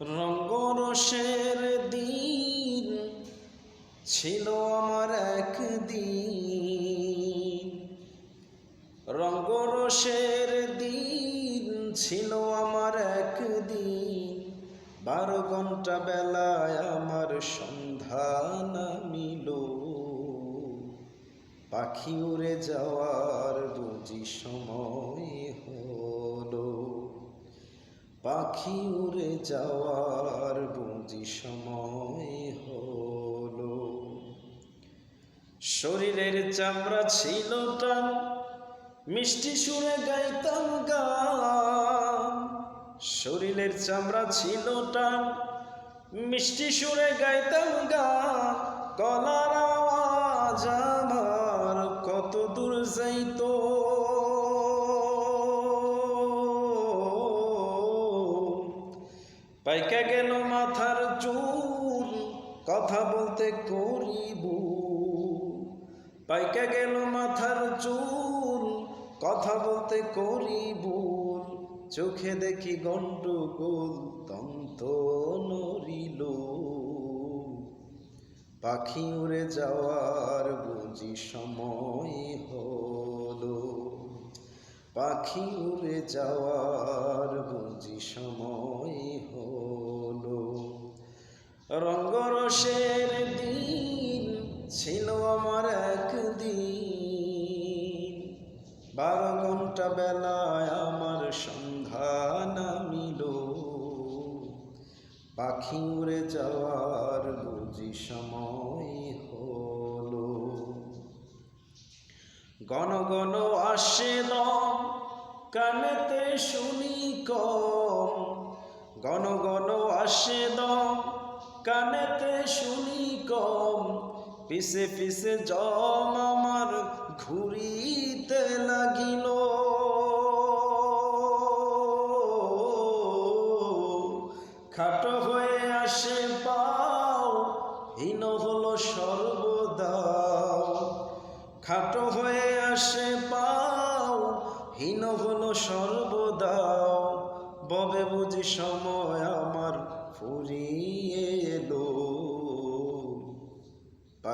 রঙ্গরসের দিন ছিল আমার একদিন। রঙ্গরসের দিন ছিল আমার একদিন। বারো ঘণ্টা বেলায় আমার সন্ধান মিল পাখি উড়ে যাওয়ার বুঝি পাখি উড়ে যাওয়ার বুঝি সময় হলো। শরীরের চামড়া ছিল টান, মিষ্টি সুরে গাইতাম গান। শরীরের চামড়া ছিল টান, মিষ্টি সুরে গাইতাম গান। গলার আওয়াজ আমার পাইকা গেল মাথার চুল? কথা বলতে করিব। পাইকা গেল মাথার চুল? কথা বলতে করিব। চোখে দেখি গন্ডগোল তন্ত নরিল। পাখি উড়ে যাওয়ার বুঝি সময় হলো। পাখি উড়ে যাওয়ার বুঝি সময় রঙ্গরসের দিন ছিল আমার একদিন। বারো ঘণ্টা বেলায় আমার সন্ধান মিল পাখি উড়ে যাওয়ার বুঝি সময় হল। গণ গণ আসে কানেতে শুনি কম। গণ গণ আসে কানেতে শুনি কম পিছে পিছে জম আমার ঘুরিতে লাগিল। খাটো হয়ে আসে পাও, হীন হলো সর্বদাও খাটো হয়ে আসে পাও, হীন হলো সর্বদাও ববে বুঝি সময় আমার ফুরিয়ে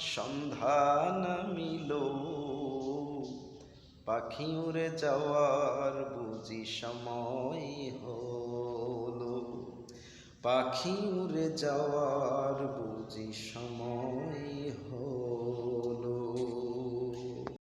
সন্ধান মিল। পাখি উড়ে যাওয়ার বুঝি সময় হলো। পাখি উড়ে যাওয়ার বুঝি সময়